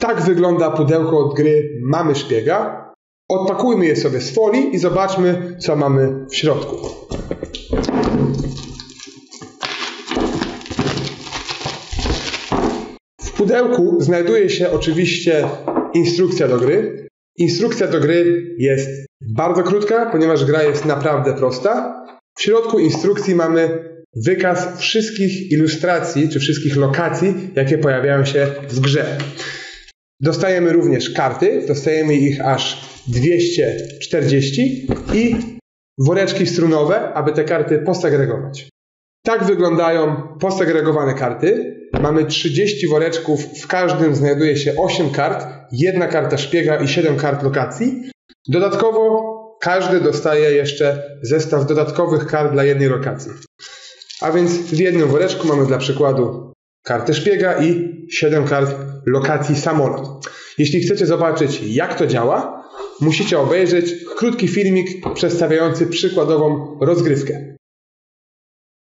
Tak wygląda pudełko od gry Mamy Szpiega. Odpakujmy je sobie z folii i zobaczmy, co mamy w środku. W pudełku znajduje się oczywiście instrukcja do gry. Instrukcja do gry jest bardzo krótka, ponieważ gra jest naprawdę prosta. W środku instrukcji mamy wykaz wszystkich ilustracji czy wszystkich lokacji, jakie pojawiają się w grze. Dostajemy również karty, dostajemy ich aż 240 i woreczki strunowe, aby te karty posegregować. Tak wyglądają posegregowane karty. Mamy 30 woreczków, w każdym znajduje się 8 kart, jedna karta szpiega i 7 kart lokacji. Dodatkowo każdy dostaje jeszcze zestaw dodatkowych kart dla jednej lokacji. A więc w jednym woreczku mamy dla przykładu kartę szpiega i 7 kart lokacji samolot. Jeśli chcecie zobaczyć jak to działa, musicie obejrzeć krótki filmik przedstawiający przykładową rozgrywkę.